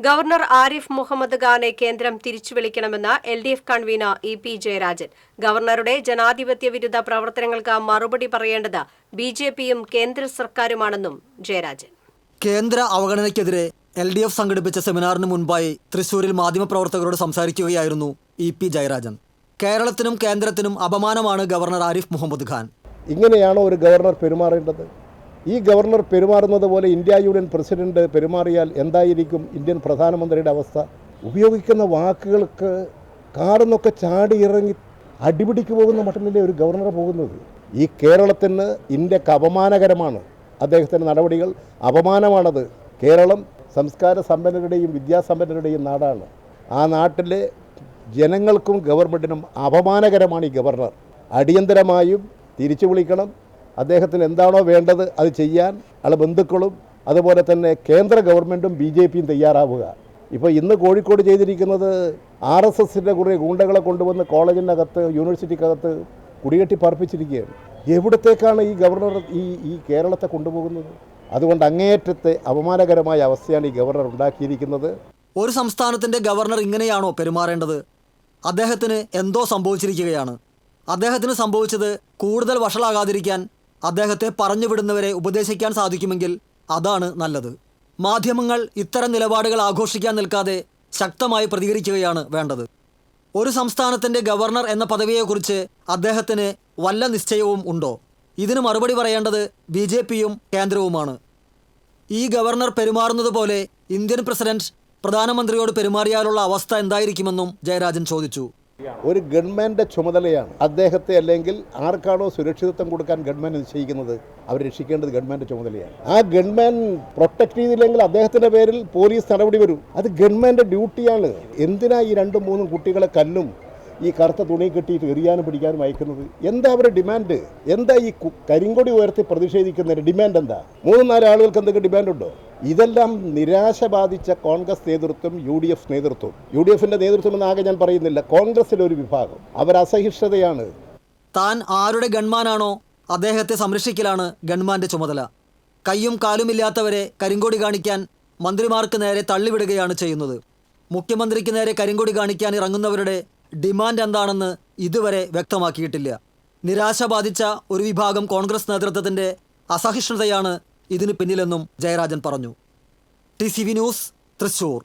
Governor Arif Muhammad ഖാനെ കേന്ദ്രം തിരിച്ചുവിളിക്കണമെന്ന് L D F convener E P Jayarajan. ഗവർണറുടെ ജനാധിപത്യ വിരുദ്ധ പ്രവർത്തനങ്ങൾക്ക് മറുപടി പറയേണ്ടത് ബി ജെ പിയും കേന്ദ്ര സർക്കാരുമാണെന്നും ജയരാജൻ. കേന്ദ്ര അവഗണനയ്ക്കെതിരെ എൽ ഡി എഫ് സംഘടിപ്പിച്ച സെമിനാറിന് മുൻപായി തൃശൂരിൽ മാധ്യമപ്രവർത്തകരോട് സംസാരിക്കുകയായിരുന്നു ഇ പി ജയരാജൻ. കേരളത്തിനും കേന്ദ്രത്തിനും അപമാനമാണ് ഗവർണർ ആരിഫ് മുഹമ്മദ് ഖാൻ. ഇങ്ങനെയാണോ ഒരു ഗവർണർ പെരുമാറേണ്ടത്? ഈ ഗവർണർ പെരുമാറുന്നത് പോലെ ഇന്ത്യ യൂണിയൻ പ്രസിഡന്റ് പെരുമാറിയാൽ എന്തായിരിക്കും ഇന്ത്യൻ പ്രധാനമന്ത്രിയുടെ അവസ്ഥ? ഉപയോഗിക്കുന്ന വാക്കുകൾക്ക് കാർന്നൊക്കെ ചാടി ഇറങ്ങി അടിപിടിക്ക് പോകുന്ന മട്ടിലെ ഒരു ഗവർണർ പോകുന്നത്. ഈ കേരളത്തിന് ഇന്ത്യയ്ക്ക് അപമാനകരമാണ്. അദ്ദേഹത്തിന്റെ നടപടികൾ അപമാനമാണത്. കേരളം സംസ്കാര സമ്പന്നരുടെയും വിദ്യാസമ്പന്നരുടെയും നാടാണ്. ആ നാട്ടിലെ ജനങ്ങൾക്കും ഗവൺമെന്റിനും അപമാനകരമാണ് ഈ ഗവർണർ. അടിയന്തരമായും തിരിച്ചു വിളിക്കണം. അദ്ദേഹത്തിന് എന്താണോ വേണ്ടത് അത് ചെയ്യാൻ അയാളെ ബന്ധുക്കളും അതുപോലെ തന്നെ കേന്ദ്ര ഗവൺമെന്റും ബി ജെ പിയും തയ്യാറാവുക. ഇപ്പോൾ ഇന്ന് കോഴിക്കോട് ചെയ്തിരിക്കുന്നത് ആർ എസ് എസിന്റെ കുറേ ഗൂണ്ടകളെ കൊണ്ടുവന്ന് കോളേജിനകത്ത് യൂണിവേഴ്സിറ്റിക്കകത്ത് കുടികെട്ടി പാർപ്പിച്ചിരിക്കുകയാണ്. എവിടത്തേക്കാണ് ഈ ഗവർണർ ഈ ഈ കേരളത്തെ കൊണ്ടുപോകുന്നത്? അതുകൊണ്ട് അങ്ങേയറ്റത്തെ അപമാനകരമായ അവസ്ഥയാണ് ഈ ഗവർണർ ഉണ്ടാക്കിയിരിക്കുന്നത്. ഒരു സംസ്ഥാനത്തിന്റെ ഗവർണർ ഇങ്ങനെയാണോ പെരുമാറേണ്ടത്? അദ്ദേഹത്തിന് എന്തോ സംഭവിച്ചിരിക്കുകയാണ്. അദ്ദേഹത്തിന് സംഭവിച്ചത് കൂടുതൽ വഷളാകാതിരിക്കാൻ അദ്ദേഹത്തെ പറഞ്ഞുവിടുന്നവരെ ഉപദേശിക്കാൻ സാധിക്കുമെങ്കിൽ അതാണ് നല്ലത്. മാധ്യമങ്ങൾ ഇത്തരം നിലപാടുകൾ ആഘോഷിക്കാൻ നിൽക്കാതെ ശക്തമായി പ്രതികരിക്കുകയാണ് വേണ്ടത്. ഒരു സംസ്ഥാനത്തിന്റെ ഗവർണർ എന്ന പദവിയെക്കുറിച്ച് അദ്ദേഹത്തിന് വല്ല നിശ്ചയവും ഉണ്ടോ? ഇതിന് മറുപടി പറയേണ്ടത് ബി ജെ പിയും കേന്ദ്രവുമാണ്. ഈ ഗവർണർ പെരുമാറുന്നത് പോലെ ഇന്ത്യൻ പ്രസിഡന്റ് പ്രധാനമന്ത്രിയോട് പെരുമാറിയാലുള്ള അവസ്ഥ എന്തായിരിക്കുമെന്നും ജയരാജൻ ചോദിച്ചു. ഒരു ഗവൺമെന്റ് ചുമതലയാണ് അദ്ദേഹത്തെ അല്ലെങ്കിൽ ആർക്കാണോ സുരക്ഷിതത്വം കൊടുക്കാൻ ഗവൺമെന്റ് നിശ്ചയിക്കുന്നത് അവർ രക്ഷിക്കേണ്ടത് ഗവൺമെന്റ് ചുമതലയാണ്. ആ ഗവൺമെന്റ് പ്രൊട്ടക്ട് ചെയ്തില്ലെങ്കിൽ അദ്ദേഹത്തിന്റെ പേരിൽ പോലീസ് നടപടി വരും. അത് ഗവൺമെന്റ് ഡ്യൂട്ടിയാണ്. എന്തിനാ ഈ രണ്ടും മൂന്നും കുട്ടികളെ കല്ലും ഈ കറുത്ത തുണി കെട്ടിയിട്ട് എറിയാനും പിടിക്കാനും അയക്കുന്നത്? എന്താ അവരുടെ ഡിമാൻഡ് എന്താ ഈ കരിങ്കൊടി ഉയർത്തി പ്രതിഷേധിക്കുന്നതിന് ഡിമാൻഡ് എന്താ? മൂന്ന് നാല് ആളുകൾക്ക് ഡിമാൻഡുണ്ടോ ഡിമാൻഡ് ഉണ്ടോ? ഇതെല്ലാം നിരാശ ബാധിച്ച കോൺഗ്രസ് നേതൃത്വം യു ഡി എഫ് നേതൃത്വം. യു ഡി എഫിന്റെ നേതൃത്വം എന്നാകെ ഞാൻ പറയുന്നില്ല. കോൺഗ്രസിലെ ഒരു വിഭാഗം. അവർ അസഹിഷ്ണുതയാണ്. താൻ ആരുടെ ഗൺമാനാണോ അദ്ദേഹത്തെ സംരക്ഷിക്കലാണ് ഗൺമാന്റെ ചുമതല. കയ്യും കാലുമില്ലാത്തവരെ കരിങ്കൊടി കാണിക്കാൻ മന്ത്രിമാർക്ക് നേരെ തള്ളിവിടുകയാണ് ചെയ്യുന്നത്. മുഖ്യമന്ത്രിക്ക് നേരെ കരിങ്കൊടി കാണിക്കാൻ ഇറങ്ങുന്നവരുടെ ഡിമാൻഡ് എന്താണെന്ന് ഇതുവരെ വ്യക്തമാക്കിയിട്ടില്ല. നിരാശ ബാധിച്ച ഒരു വിഭാഗം കോൺഗ്രസ് നേതൃത്വത്തിന്റെ അസഹിഷ്ണുതയാണ് ഇതിന് പിന്നിലെന്നും ജയരാജൻ പറഞ്ഞു. T C V news Thrissur.